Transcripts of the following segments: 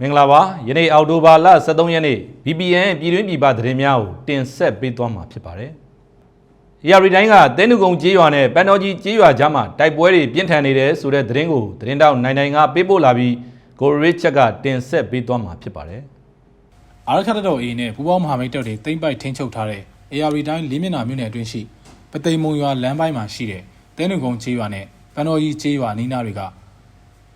မင်္ဂလာပါယနေ့အောက်တိုဘာလ23ရက်နေ့ VPN ပြည်တွင်းပြည်ပသတင်းများကိုတင်ဆက်ပေးသွားမှာဖြစ်ပါတယ်။ AR တိုင်းကတဲနုကုံကြေးရွာနဲ့ပန်းတော်ကြီးကြေးရွာကြားမှာတိုက်ပွဲတွေပြင်းထန်နေတယ်ဆိုတဲ့သတင်းကိုသတင်းတောက်နိုင်နိုင်ကပေးပို့လာပြီးကိုရစ်ချက်ကတင်ဆက်ပေးသွားမှာဖြစ်ပါတယ်။အာရခတ်တော် A နဲ့ပူပေါင်းမဟာမိတ်တပ်တွေတိမ့်ပိုက်ထင်းချုပ်ထားတဲ့ AR တိုင်းလေးမျက်နှာမြို့နယ်အတွင်းရှိပသိမ်မုံရွာလမ်းပိုင်းမှာရှိတဲ့တဲနုကုန်းချေးရွာနဲ့ပန်းတော်ကြီးချေးရွာနီးနားတွေက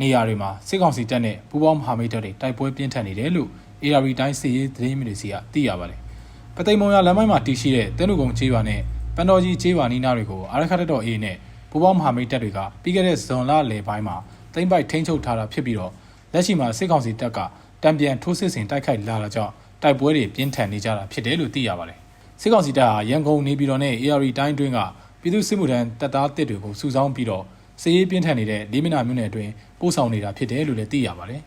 နေရာတွေမှာစစ်ကောင်စီတပ်နဲ့ပူပေါင်းမဟာမိတ်တပ်တွေတိုက်ပွဲပြင်းထန်နေတယ်လို့ AR တိုင်းစစ်ရေးသတင်းမြစ်တွေစီကသိရပါတယ်။ပသိမ်မုံရွာလမ်းပိုင်းမှာတည်ရှိတဲ့တဲနုကုန်းချေးရွာနဲ့ပန်းတော်ကြီးချေးရွာနီးနားတွေကိုအာရခတ်တော် A နဲ့ပူပေါင်းမဟာမိတ်တပ်တွေကပြီးခဲ့တဲ့ဇွန်လလယ်ပိုင်းမှာတိမ့်ပိုက်ထင်းချုပ်ထားတာဖြစ်ပြီးတော့လက်ရှိမှာစစ်ကောင်စီတပ်ကတံပြန်ထိုးစစ်ဆင်တိုက်ခိုက်လာတာကြောင့်တိုက်ပွဲတွေပြင်းထန်နေကြတာဖြစ်တယ်လို့သိရပါတယ်။စစ်ကောင်စီတပ်ဟာရန်ကုန်နေပြည်တော်နဲ့ AR တိုင်းအတွင်းကပြည်သူ့စစ်မှုထမ်းတပ်သားတစ်တွေကိုစုဆောင်းပြီးတော့ စစ်ရေးပြင်းထန်နေတဲ့လေးမနာမြို့နယ်အတွင်းပို့ဆောင်နေတာဖြစ်တယ်လို့လည်းသိရပါတယ်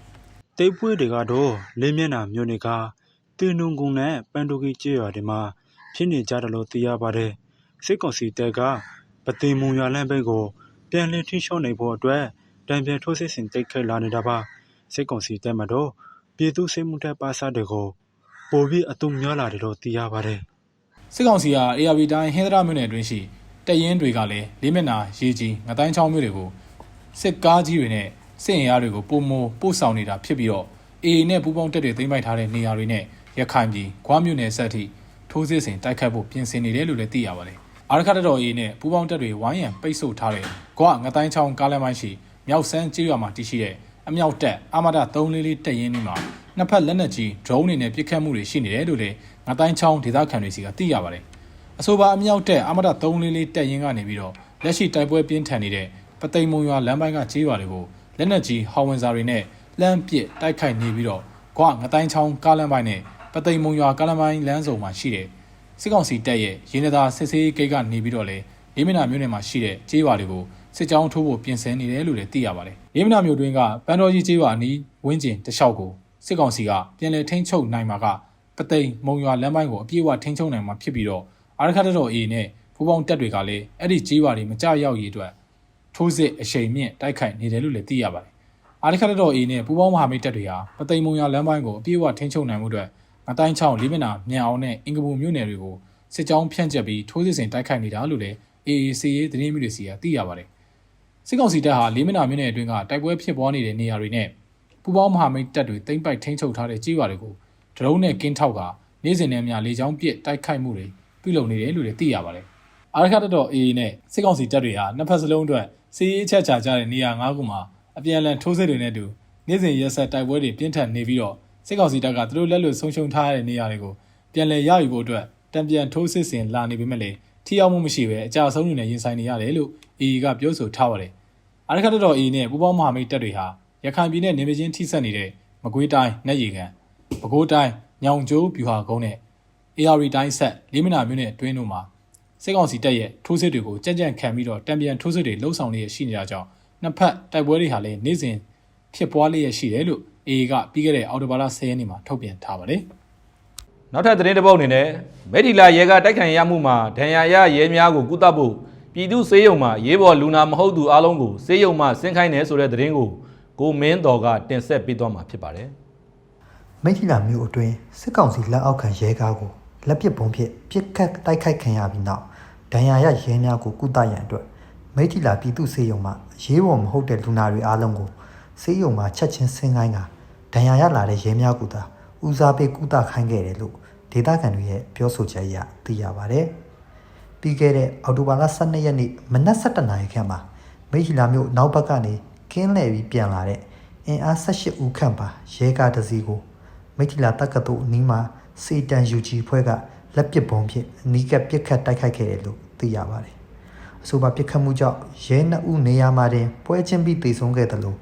တိတ်ပွေးတွေကတော့လေးမျက်နှာမြို့နယ်ကတင်းနုံကုန်းနဲ့ပန်တိုကီကျေးရွာတွေမှာဖြစ်နေကြတယ်လို့သိရပါတယ်စစ်ကောင်စီတပ်ကပသိမ်မုံရွာလမ်းဘက်ကိုပြန်လည်ထိရှော့နိုင်ဖို့အတွက်တံပြန်ထိုးစစ်ဆင်တိုက်ခိုက်လာနေတာပါစစ်ကောင်စီတပ်မှတော့ပြည်သူစစ်မှုထမ်းပါစားတွေကိုပိုပြီးအတုံများလာတယ်လို့သိရပါတယ်။စစ်ကောင်စီဟာ AR တိုင်းဟင်္ဒရာမြို့နယ်အတွင်းရှိ တပ်ရင်းတွေကလည်းလေးမျက်နှာရေကြီးငတိုင်းချောင်းမြို့တွေကိုစစ်ကားကြီးတွေနဲ့စစ်အင်အားတွေကိုပုံမပို့ဆောင်နေတာဖြစ်ပြီးတော့ AA နဲ့ပူးပေါင်းတပ်တွေသိမ်းပိုက်ထားတဲ့နေရာတွေနဲ့ရခိုင်ပြည်ခွားမြို့နယ်ဆက်ထိထိုးစစ်ဆင်တိုက်ခတ်ဖို့ပြင်ဆင်နေတယ်လို့လည်းသိရပါတယ်။အာရခတ်တော် AA နဲ့ပူးပေါင်းတပ်တွေဝိုင်းရံပိတ်ဆို့ထားတဲ့ကွာငတိုင်းချောင်းကားလမ်းပိုင်းရှိမြောက်စမ်းကျေးရွာမှာတည်ရှိတဲ့အမြောက်တပ်အာမဒ344တပ်ရင်းတွေမှာနှစ်ဖက်လက်နက်ကြီး drone တွေနဲ့ပစ်ခတ်မှုတွေရှိနေတယ်လို့လည်းငတိုင်းချောင်းဒေသခံတွေစီကသိရပါတယ်။ အဆိုပါအမြောက်တပ်အာမဒ344တပ်ရင်းကနေပြီးတော့လက်ရှိတိုက်ပွဲပြင်းထန်နေတဲ့ပသိမ်မုံရွာလမ်းပိုင်းကကျေးရွာတွေကိုလက်နက်ကြီးဟောင်ဝင်စာတွေနဲ့လှမ်းပစ်တိုက်ခိုက်နေပြီးတော့ကွာငတိုင်းချောင်းကားလမ်းပိုင်းနဲ့ပသိမ်မုံရွာကားလမ်းပိုင်းလမ်းစုံမှာရှိတဲ့စစ်ကောင်စီတပ်ရဲ့ရင်းနှီးသားစစ်ဆေးဂိတ်ကနေပြီးတော့လေလေးမနာမြို့နယ်မှာရှိတဲ့ကျေးရွာတွေကိုစစ်ကြောင်းထိုးဖို့ပြင်ဆင်နေတယ်လို့လည်းသိရပါတယ်။လေးမနာမြို့တွင်းကပန်းတော်ကြီးကျေးရွာအနီးဝင်းကျင်တလျှောက်ကိုစစ်ကောင်စီကပြန်လည်ထိန်းချုပ်နိုင်မှာကပသိမ်မုံရွာလမ်းပိုင်းကိုအပြည့်အဝထိန်းချုပ်နိုင်မှာဖြစ်ပြီးတော့ အာရခတ်တော် A နဲ့ဖူးပေါင်းတပ်တွေကလည်းအဲ့ဒီကျေးရွာတွေမကြရောက်ရေးအတွက်ထိုးစစ်အရှိန်မြင့်တိုက်ခိုက်နေတယ်လို့လည်းသိရပါတယ်။အာရခတ်တော် A နဲ့ပူးပေါင်းမဟာမိတ်တပ်တွေဟာပသိမ်မုံရွာလမ်းပိုင်းကိုအပြည့်အဝထိန်းချုပ်နိုင်မှုအတွက်ငတိုင်းချောင်းလေးမျက်နှာမြန်အောင်နဲ့အင်္ဂပူမြို့နယ်တွေကိုစစ်ကြောင်းဖြန့်ကျက်ပြီးထိုးစစ်ဆင်တိုက်ခိုက်နေတာလို့လည်း AAC ရေးသတင်းမြစ်တွေစီကသိရပါတယ်။စစ်ကောင်စီတပ်ဟာလေးမျက်နှာမြို့နယ်အတွင်းကတိုက်ပွဲဖြစ်ပွားနေတဲ့နေရာတွေနဲ့ပူပေါင်းမဟာမိတ်တပ်တွေတိမ့်ပိုက်ထိန်းချုပ်ထားတဲ့ကြေးရွာတွေကိုဒရုန်းနဲ့ကင်းထောက်ကနေ့စဉ်နဲ့အမျှလေကြောင်းပစ်တိုက်ခိုက်မှုတွေ ပြုလုပ်နေတယ်လို့လည်းသိရပါတယ်။အာရခတ်တော် AA နဲ့စစ်ကောင်စီတပ်တွေဟာနှစ်ဖက်စလုံးအတွက်စီးရေးအချက်ချာကြတဲ့နေရာ၅ခုမှာအပြန်အလှန်ထိုးစစ်တွေနဲ့အတူနေ့စဉ်ရက်ဆက်တိုက်ပွဲတွေပြင်းထန်နေပြီးတော့စစ်ကောင်စီတပ်ကသူတို့လက်လွတ်ဆုံးရှုံးထားတဲ့နေရာတွေကိုပြန်လည်ရယူဖို့အတွက်တံပြန်ထိုးစစ်ဆင်လာနေပေမဲ့လည်းထိရောက်မှုမရှိဘဲအကြအဆုံးတွေနဲ့ရင်ဆိုင်နေရတယ်လို့ AA ကပြောဆိုထားပါတယ်။အာရခတ်တော် AA နဲ့ပူးပေါင်းမဟာမိတ်တပ်တွေဟာရခိုင်ပြည်နယ်နေမချင်းထိစပ်နေတဲ့မကွေးတိုင်းနက်ရီကန်ပဲခူးတိုင်းညောင်ကျိုးပြူဟာကုန်းနဲ့ AR တိုင်းဆက်လေးမနာမြို့နယ်အတွင်းတို့မှာစစ်ကောင်စီတပ်ရဲ့ထိုးစစ်တွေကိုကြံ့ကြံ့ခံပြီးတော့တံပြန်ထိုးစစ်တွေလှုပ်ဆောင်နေရရှိနေတာကြောင့်နှစ်ဖက်တိုက်ပွဲတွေဟာလည်းနေ့စဉ်ဖြစ်ပွားလျက်ရှိတယ်လို့ AA ကပြီးခဲ့တဲ့အော်တိုဘာလ10ရက်နေ့မှာထုတ်ပြန်ထားပါတယ်။နောက်ထပ်သတင်းတစ်ပုဒ်အနေနဲ့မေဒီလာရဲကတိုက်ခိုင်ရမှုမှာဒဏ်ရာရရဲများကိုကုသဖို့ပြည်သူစေယုံမှာရေးပေါ်လူနာမဟုတ်သူအလုံးကိုစေယုံမှာဆင်းခိုင်းတယ်ဆိုတဲ့သတင်းကိုကိုမင်းတော်ကတင်ဆက်ပေးသွားမှာဖြစ်ပါတယ်မိထီလာမျိုးအတွင်းစစ်ကောင်စီလက်အောက်ခံရဲကားကို လက်ပစ်ပုံးဖြင့်ပြစ်ခတ်တိုက်ခိုက်ခံရပြီးနောက်ဒဏ်ရာရရဲများကိုကုသရန်အတွက်မိထီလာပြည်သူစေယုံမှရေးပေါ်မဟုတ်တဲ့လူနာတွေအားလုံးကိုစေယုံမှချက်ချင်းဆင်းခိုင်းကဒဏ်ရာရလာတဲ့ရဲများကိုသာဦးစားပေးကုသခိုင်းခဲ့တယ်လို့ဒေသခံတွေရဲ့ပြောဆိုချက်အရသိရပါတယ်။ပြီးခဲ့တဲ့အောက်တိုဘာလ12ရက်နေ့မနက်7:00နာရီခန့်မှာမိထီလာမြို့နောက်ဘက်ကနေကင်းလဲပြီးပြန်လာတဲ့အင်အား18ဦးခန့်ပါရဲကားတစ်စီးကိုမိထီလာတက္ကသိုလ်အနီးမှာ စေတန် UG ဖွဲ့ကလက်ပစ်ပုံးဖြင့်အနီးကပ်ပစ်ခတ်တိုက်ခိုက်ခဲ့တယ်လို့သိရပါတယ်။အဆိုပါပစ်ခတ်မှုကြောင့်ရဲနှစ်ဦးနေရာမှာတင်ပွဲချင်းပြီးတေဆုံးခဲ့တယ်လို့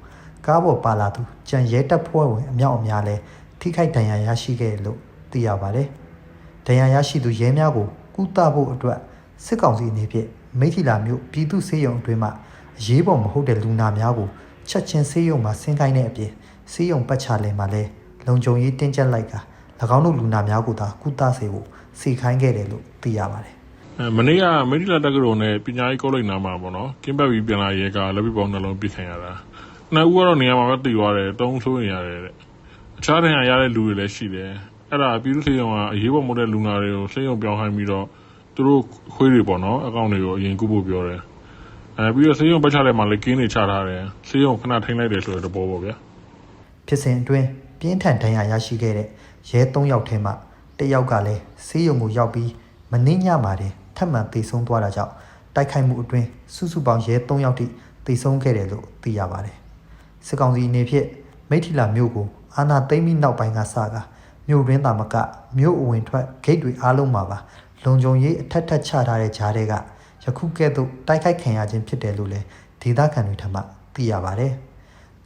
ကားပေါ်ပါလာသူကြံရဲတပ်ဖွဲ့ဝင်အမြောက်အများလဲထိခိုက်ဒဏ်ရာရရှိခဲ့တယ်လို့သိရပါတယ်။ဒဏ်ရာရရှိသူရဲများကိုကုသဖို့အတွက်စစ်ကောင်စီအနေဖြင့်မိထီလာမြို့ပြည်သူ့စေယုံအတွင်းမှာအရေးပေါ်မဟုတ်တဲ့လူနာများကိုချက်ချင်းစေယုံမှာဆင်းခိုင်းတဲ့အပြင်စေယုံပတ်ချလဲမှာလဲလုံခြုံရေးတင်းကျပ်လိုက်က၎ င်းတို့လူနာများကိုသာကုသစေဖို့စီခိုင်းခဲ့တယ်လို့သိရပါတယ်အဲမနေ့ကမိထီလာတက္ကသိုလ်နဲ့ပညာရေးကောလိပ်နားမှာပေါ့နော်ကင်းပတ်ပြီးပြန်လာရဲကလက်ပြပေါင်းနှလုံးပြစ်ခံရတာနှစ်ဦးကတော့နေရာမှာပဲတည်သွားတယ်တုံးဆိုးနေရတယ်တဲ့အခြားတရားရတဲ့လူတွေလည်းရှိတယ်အဲ့ဒါပြည်သူ့စေယုံကအရေးပေါ်မဟုတ်တဲ့လူနာတွေကိုစေယုံပြောင်းခိုင်းပြီးတော့သူတို့ခွေးတွေပေါ့နော်အကောင့်တွေကိုအရင်ကုဖို့ပြောတယ်အဲပြီးတော့စေယုံပတ်ချတဲ့မှာလည်းကင်းတွေချထားတယ်စေယုံခဏထိန်းလိုက်တယ်ဆိုတဲ့သဘောပေါ့ဗျာဖြစ်စဉ်အတွင်း ပြင်းထန်ဒဏ်ရာရရှိခဲ့တဲ့ရဲ၃ယောက်ထဲမှတစ်ယောက်ကလည်းဆေးရုံကိုရောက်ပြီးမနှင်းညမှာတင်ထပ်မံသေဆုံးသွားတာကြောင့်တိုက်ခိုက်မှုအတွင်းစုစုပေါင်းရဲ၃ယောက်ထိသေဆုံးခဲ့တယ်လို့သိရပါတယ်။စစ်ကောင်စီအနေဖြင့်မိထီလာမြို့ကိုအာဏာသိမ်းပြီးနောက်ပိုင်းကစကားမြို့ရင်းသာမကမြို့အဝင်ထွက်ဂိတ်တွေအားလုံးမှာပါလုံခြုံရေးအထက်ထက်ချထားတဲ့ဂျားတွေကယခုကဲ့သို့တိုက်ခိုက်ခံရခြင်းဖြစ်တယ်လို့လည်းဒေသခံတွေထံမှသိရပါတယ်။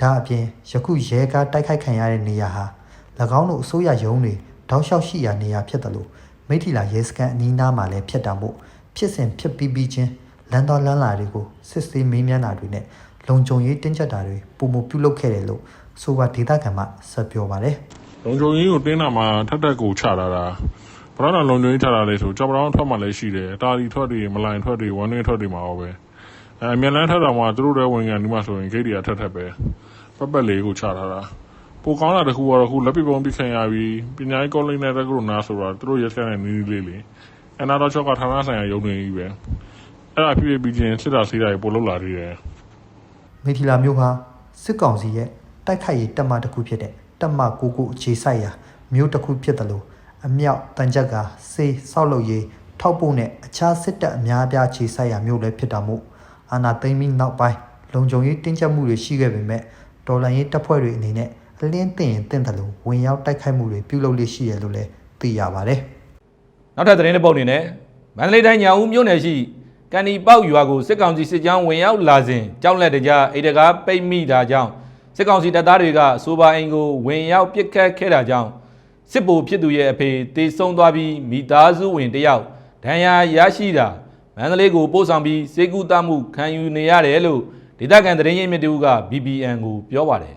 ဒါအပြင်ယခုရဲကားတိုက်ခိုက်ခံရတဲ့နေရာဟာ၎င်းတို့အစိုးရရုံးတွေတောက်လျှောက်ရှိရာနေရာဖြစ်တယ်လို့မိထီလာရဲစခန်းအနီးနားမှာလည်းဖြစ်တာမို့ဖြစ်စဉ်ဖြစ်ပြီးပြီးချင်းလမ်းတော်လမ်းလာတွေကိုစစ်ဆေးမေးမြန်းတာတွေနဲ့လုံခြုံရေးတင်းကျပ်တာတွေပုံမပြုလုပ်ခဲ့တယ်လို့ဆိုပါဒေသခံမှဆက်ပြောပါတယ်လုံခြုံရေးကိုတင်းတာမှာထက်တက်ကိုချလာတာဘရနာလုံခြုံရေးချလာလဲဆိုကြောက်ပတောင်းထွက်မှလည်းရှိတယ်တာလီထွက်တွေမလိုင်ထွက်တွေဝမ်းတွင်းထွက်တွေမှာရောပဲ အဲအမြန်လန်းထွက်တာမှာသူတို့တဲ့ဝင်ကန်ဒီမှာဆိုရင်ဂိတ်တွေကထက်ထက်ပဲပတ်ပတ်လေးကိုချလာတာပိုကောင်းတာတခုကတော့ခုလက်ပစ်ပုံးပြခံရပြီးပညာရေးကောလိပ်နဲ့တက္ကသိုလ်နာဆိုတော့သူတို့ရက်ဆက်တဲ့နီးနီးလေးလေးအနာတော့ချောက်ကဌာနဆိုင်ရာရုံးတွေကြီးပဲအဲ့ဒါဖြစ်ဖြစ်ပြီးချင်းစစ်တာဆေးတာတွေပို့လောက်လာသေးတယ်မိထီလာမြို့ဟာစစ်ကောင်စီရဲ့တိုက်ခိုက်ရေးတပ်မတစ်ခုဖြစ်တဲ့တပ်မကိုကိုအခြေစိုက်ရာမြို့တစ်ခုဖြစ်တယ်လို့အမြောက်တန်ကြက်ကစေးဆောက်လုပ်ရေးထောက်ပို့နဲ့အခြားစစ်တပ်အများအပြားခြေဆိုင်ရာမြို့လည်းဖြစ်တာမို့ အာနာသိမ့်ပြီးနောက်ပိုင်းလုံခြုံရေးတင်းကျပ်မှုတွေရှိခဲ့ပေမဲ့တော်လန်ရေးတပ်ဖွဲ့တွေအနေနဲ့အလင်းတင်ရင်တင့်တယ်လို့ဝင်ရောက်တိုက်ခိုက်မှုတွေပြုလုပ်လို့ရှိရလို့လည်းသိရပါတယ်နောက်ထပ်သတင်းတစ်ပုဒ်အနေနဲ့မန္တလေးတိုင်းညာဦးမြို့နယ်ရှိကန်ဒီပေါက်ရွာကိုစစ်ကောင်စီစစ်ကြောင်းဝင်ရောက်လာစဉ်ကြောက်လက်တကြားအိတ်တကားပိတ်မိတာကြောင့်စစ်ကောင်စီတပ်သားတွေကအဆိုပါအိမ်ကိုဝင်ရောက်ပစ်ခတ်ခဲ့တာကြောင့်စစ်ဗိုလ်ဖြစ်သူရဲ့အဖေတေဆုံးသွားပြီးမိသားစုဝင်တစ်ယောက်ဒဏ်ရာရရှိတာ မန္တလေးကိုပို့ဆောင်ပြီးစေကူတမှုခံယူနေရတယ်လို့ဒေသခံသတင်းရင်းမြစ်တူက BBN ကိုပြောပါတယ်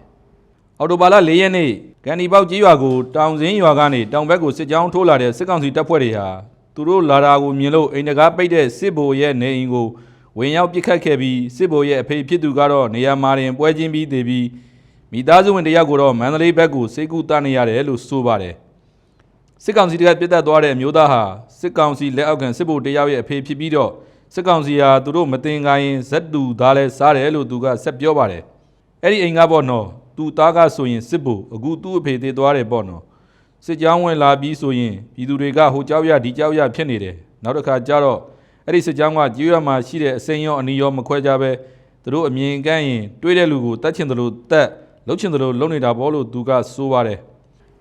အော်တိုဘာလ၄ရက်နေ့ကန်ဒီပေါက်ကြီးရွာကိုတောင်စင်းရွာကနေတောင်ဘက်ကိုစစ်ကြောင်းထိုးလာတဲ့စစ်ကောင်စီတပ်ဖွဲ့တွေဟာသူတို့လာတာကိုမြင်လို့အိမ်တကားပိတ်တဲ့စစ်ဗိုလ်ရဲ့နေအိမ်ကိုဝင်ရောက်ပစ်ခတ်ခဲ့ပြီးစစ်ဗိုလ်ရဲ့အဖေဖြစ်သူကတော့နေရာမှာတင်ပွဲချင်းပြီးတည်ပြီးမိသားစုဝင်တစ်ယောက်ကိုတော့မန္တလေးဘက်ကိုစေကူတနေရတယ်လို့ဆိုပါတယ် စစ်ကောင်စီတပ်ပြစ်တက်သွားတဲ့အမျိုးသားဟာစစ်ကောင်စီလက်အောက်ခံစစ်ဗိုလ်တစ်ယောက်ရဲ့အဖေဖြစ်ပြီးတော့စစ်ကောင်စီဟာသူတို့မတင်ကိုင်းဇက်တူသားလဲစားတယ်လို့သူကဆက်ပြောပါတယ်အဲ့ဒီအိမ်ကပေါ့နော်သူသားကဆိုရင်စစ်ဖို့အခုသူ့အဖေသေးသွားတယ်ပေါ့နော်စစ်ကြောင်းဝင်လာပြီးဆိုရင်ပြည်သူတွေကဟိုကြောက်ရဒီကြောက်ရဖြစ်နေတယ်နောက်တစ်ခါကျတော့အဲ့ဒီစစ်ကြောင်းကကြေးရမှာရှိတဲ့အစိမ်းရောအနီရောမခွဲကြပဲသူတို့အမြင်ကန့်ရင်တွေးတဲ့လူကိုတတ်ချင်တယ်လို့တတ်လှုပ်ချင်တယ်လို့လှုပ်နေတာပေါ့လို့သူကဆိုပါတယ်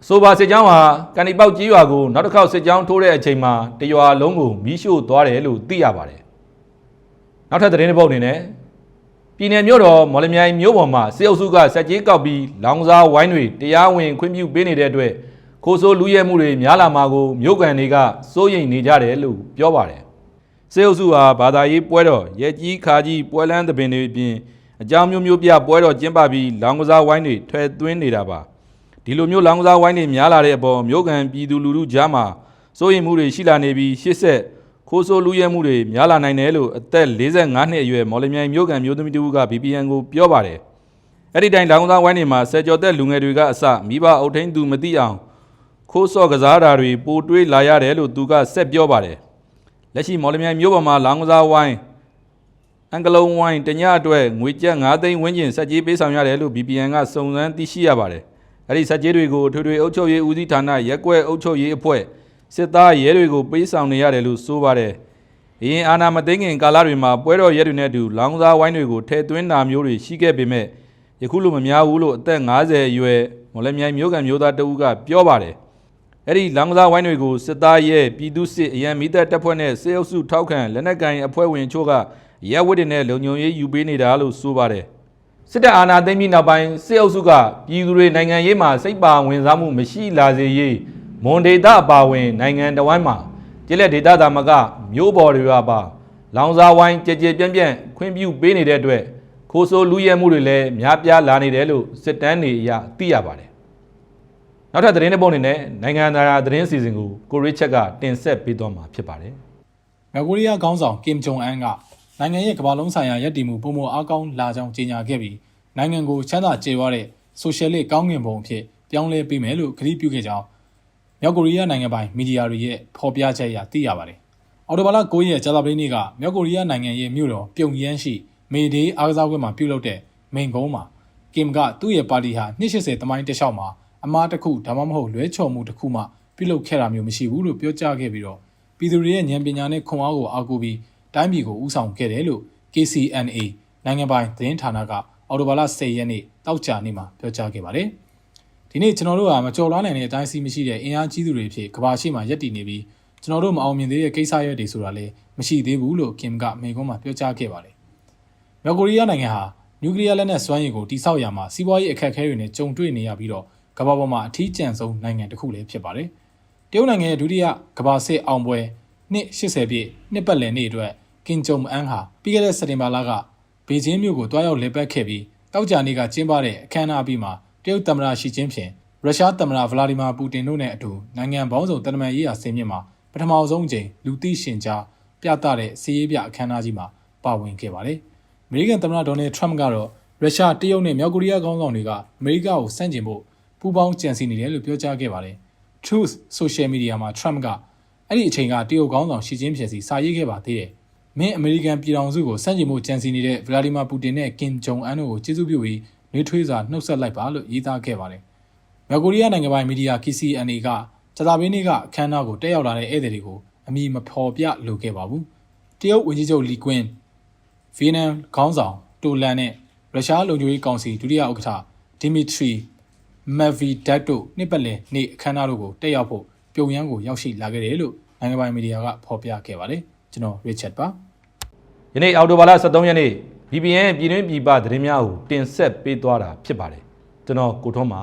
ဆိုပါစစ်ကြောင်းဟာကန်ဒီပေါက်ကြီးရွာကိုနောက်တစ်ခေါက်စစ်ကြောင်းထိုးတဲ့အချိန်မှာတရွာလုံးကိုမီးရှို့သွားတယ်လို့သိရပါတယ်နောက်ထပ်သတင်းတစ်ပုဒ်အနေနဲ့ပြည်နယ်မြို့တော်မော်လမြိုင်မြို့ပေါ်မှာစစ်အုပ်စုကစက်ကြီးကောက်ပြီးလောင်စာဝိုင်းတွေတရားဝင်ခွင့်ပြုပေးနေတဲ့အတွက်ခိုးဆိုးလူရဲမှုတွေများလာမှာကိုမြို့ကန်တွေကစိုးရိမ်နေကြတယ်လို့ပြောပါတယ်စစ်အုပ်စုဟာဘာသာရေးပွဲတော်ရဲကြီးခါကြီးပွဲလန်းသဘင်တွေအပြင်အကြောင်းမျိုးမျိုးပြပွဲတော်ကျင်းပပြီးလောင်ကစားဝိုင်းတွေထွဲသွင်းနေတာပါ ဒီလိုမျိုးလောင်ကစားဝိုင်းတွေများလာတဲ့အပေါ်မြို့ကန်ပြည်သူလူထုကြားမှာစိုးရိမ်မှုတွေရှိလာနေပြီးရှစ်ဆက်ခိုးဆိုးလူရဲမှုတွေများလာနိုင်တယ်လို့အသက်45နှစ်အရွယ်မော်လမြိုင်မြို့ကန်မျိုးသမီးတူက BPN ကိုပြောပါတယ်။အဲ့ဒီတိုင်းလောင်ကစားဝိုင်းတွေမှာဆယ်ကျော်သက်လူငယ်တွေကအစမိဘအုပ်ထိန်းသူမသိအောင်ခိုးစော့ကစားတာတွေပိုတွေးလာရတယ်လို့သူကဆက်ပြောပါတယ်။လက်ရှိမော်လမြိုင်မြို့ပေါ်မှာလောင်ကစားဝိုင်းအန်ကလုံးဝိုင်းတညအတွက်ငွေကျပ်9သိန်းဝန်းကျင်စက်ကြီးပေးဆောင်ရတယ်လို့ BPN ကစုံစမ်းသိရှိရပါတယ်။ အဲ့ဒီစက်ကြီးတွေကိုထွေထွေအုပ်ချုပ်ရေးဦးစီးဌာနရက်ကွက်အုပ်ချုပ်ရေးအဖွဲ့စစ်သားရဲတွေကိုပေးဆောင်နေရတယ်လို့ဆိုပါတယ်။အရင်အာနာမသိငင်ကာလတွေမှာပွဲတော်ရဲတွေနဲ့အတူလောင်ကစားဝိုင်းတွေကိုထည့်သွင်းတာမျိုးတွေရှိခဲ့ပေမဲ့ယခုလိုမများဘူးလို့အသက်50အရွယ်မော်လမြိုင်မျိုးကန်မျိုးသားတဦးကပြောပါတယ်။အဲ့ဒီလောင်ကစားဝိုင်းတွေကိုစစ်သားရဲပြည်သူစစ်အရန်မိသက်တပ်ဖွဲ့နဲ့စေအုပ်စုထောက်ခံလက်နက်ကိုင်အဖွဲ့ဝင်ချို့ကရဲဝတ်တွေနဲ့လုံခြုံရေးယူပေးနေတာလို့ဆိုပါတယ် စစ်တပ်အာဏာသိမ်းပြီးနောက်ပိုင်းစစ်အုပ်စုကပြည်သူတွေနိုင်ငံရေးမှာစိတ်ပါဝင်စားမှုမရှိလာစေရေးမွန်ဒေတာအပါဝင်နိုင်ငံတော်ဝိုင်းမှာကျက်လက်ဒေတာသာမကမြို့ပေါ်တွေကပါလောင်စာဝိုင်းကြဲကြဲပြန့်ပြန့်ခွင့်ပြုပေးနေတဲ့အတွက်ခိုးဆိုးလူရဲမှုတွေလည်းများပြားလာနေတယ်လို့စစ်တမ်းတွေအရသိရပါတယ်နောက်ထပ်သတင်းတစ်ပုဒ်အနေနဲ့နိုင်ငံသားသတင်းစီစဉ်ကိုကိုရစ်ချက်ကတင်ဆက်ပေးသွားမှာဖြစ်ပါတယ်။မြောက်ကိုရီးယားခေါင်းဆောင်ကင်ဂျုံအန်က နိုင်ငံရဲ့ကမ္ဘာလုံးဆိုင်ရာရည်တည်မှုပုံမအားကောင်းလာကြောင်းကြေညာခဲ့ပြီးနိုင်ငံကိုချမ်းသာကြွယ်ဝတဲ့ဆိုရှယ်လစ်ကောင်းကင်ဘုံအဖြစ်ပြောင်းလဲပေးမယ်လို့ကတိပြုခဲ့ကြောင်းမြောက်ကိုရီးယားနိုင်ငံပိုင်မီဒီယာတွေရဲ့ဖော်ပြချက်အရသိရပါတယ်။အော်တိုဘာလ9ရက်ကြာသပတေးနေ့ကမြောက်ကိုရီးယားနိုင်ငံရဲ့မြို့တော်ပြုံယမ်းရှိမေဒေးအားကစားကွင်းမှာပြုလုပ်တဲ့မိန်ကုန်းမှာကင်ကသူ့ရဲ့ပါတီဟာ280တမိုင်းတစ်လျှောက်မှာအမားတစ်ခုဒါမှမဟုတ်လွဲချော်မှုတစ်ခုမှပြုလုပ်ခဲ့တာမျိုးမရှိဘူးလို့ပြောကြားခဲ့ပြီးတော့ပြည်သူတွေရဲ့ဉာဏ်ပညာနဲ့ခွန်အားကိုအားကိုးပြီး တိုင်းပြည်ကိုဦးဆောင်ခဲ့တယ်လို့ KCNA နိုင်ငံပိုင်သတင်းဌာနကအော်တိုဘာလ10ရက်နေ့တောက်ကြနေ့မှာပြောကြားခဲ့ပါတယ်။ဒီနေ့ကျွန်တော်တို့ကမကြော်လွားနိုင်တဲ့အတိုင်းစီမရှိတဲ့အင်အားကြီးသူတွေဖြစ်ကဘာရှိမှရက်တည်နေပြီးကျွန်တော်တို့မအောင်မြင်သေးတဲ့ကိစ္စရပ်တွေဆိုတာလည်းမရှိသေးဘူးလို့ကင်ကမိန်ကုန်းမှာပြောကြားခဲ့ပါတယ်။မြောက်ကိုရီးယားနိုင်ငံဟာနျူကလ িয়ার လက်နက်စွမ်းရည်ကိုတိစောက်ရမှာစီးပွားရေးအခက်အခဲတွေနဲ့ကြုံတွေ့နေရပြီးတော့ကမ္ဘာပေါ်မှာအထီးကျန်ဆုံးနိုင်ငံတစ်ခုလည်းဖြစ်ပါတယ်။တရုတ်နိုင်ငံရဲ့ဒုတိယကမ္ဘာစစ်အောင်ပွဲ နှစ်80ပြည့်နှစ်ပတ်လည်နေ့အတွက်ကင်ဂျုံအန်ဟာပြီးခဲ့တဲ့စက်တင်ဘာလကဘေကျင်းမြို့ကိုတွားရောက်လည်ပတ်ခဲ့ပြီးတောက်ကြနေ့ကကျင်းပတဲ့အခမ်းအနားပြီးမှာတရုတ်သမ္မတရှီကျင်းဖျင်ရုရှားသမ္မတဗလာဒီမာပူတင်တို့နဲ့အတူနိုင်ငံပေါင်းစုံတန်တမန်ရေးရာဆင်မြင့်မှာပထမဆုံးအကြိမ်လူသိရှင်ကြားပြသတဲ့စီးရေးပြအခမ်းအနားကြီးမှာပါဝင်ခဲ့ပါတယ်။အမေရိကန်သမ္မတဒေါ်နယ်ထရမ့်ကတော့ရုရှားတရုတ်နဲ့မြောက်ကိုရီးယားခေါင်းဆောင်တွေကအမေရိကကိုစန့်ကျင်ဖို့ပူးပေါင်းကြံစည်နေတယ်လို့ပြောကြားခဲ့ပါတယ်။ Truth Social Media မှာ Trump က အဲ့ဒီအချိန်ကတရုတ်ခေါင်းဆောင်ရှီကျင်းဖျင်စီစာရေးခဲ့ပါသေးတယ်။မင်းအမေရိကန်ပြည်ထောင်စုကိုစန့်ကျင်ဖို့ကြံစည်နေတဲ့ဗလာဒီမာပူတင်နဲ့ကင်ဂျုံအန်တို့ကိုကျေးဇူးပြုပြီးနှွေးထွေးစွာနှုတ်ဆက်လိုက်ပါလို့ရေးသားခဲ့ပါတယ်။မြောက်ကိုရီးယားနိုင်ငံပိုင်မီဒီယာ KCNA ကဂျတာဘင်းနေ့ကအခမ်းအနားကိုတက်ရောက်လာတဲ့ဧည့်သည်တွေကိုအမည်မဖော်ပြလိုခဲ့ပါဘူး။တရုတ်ဝန်ကြီးချုပ်လီကွင်းဗီယက်နမ်ခေါင်းဆောင်တိုလန်နဲ့ရုရှားလုံခြုံရေးကောင်စီဒုတိယဥက္ကဋ္ဌဒီမီထရီမက်ဗီဒက်တို့နှစ်ပတ်လည်နေ့အခမ်းအနားတို့ကိုတက်ရောက်ဖို့ ပြုံယမ်းကိုရောက်ရှိလာခဲ့တယ်လို့နိုင်ငံပိုင်မီဒီယာကဖော်ပြခဲ့ပါတယ်ကျွန်တော် Richard ပါယနေ့အောက်တိုဘာလ23ရက်နေ့ BBN ပြည်တွင်းပြည်ပသတင်းများကိုတင်ဆက်ပေးသွားတာဖြစ်ပါတယ်ကျွန်တော်ကိုထွန်းပါ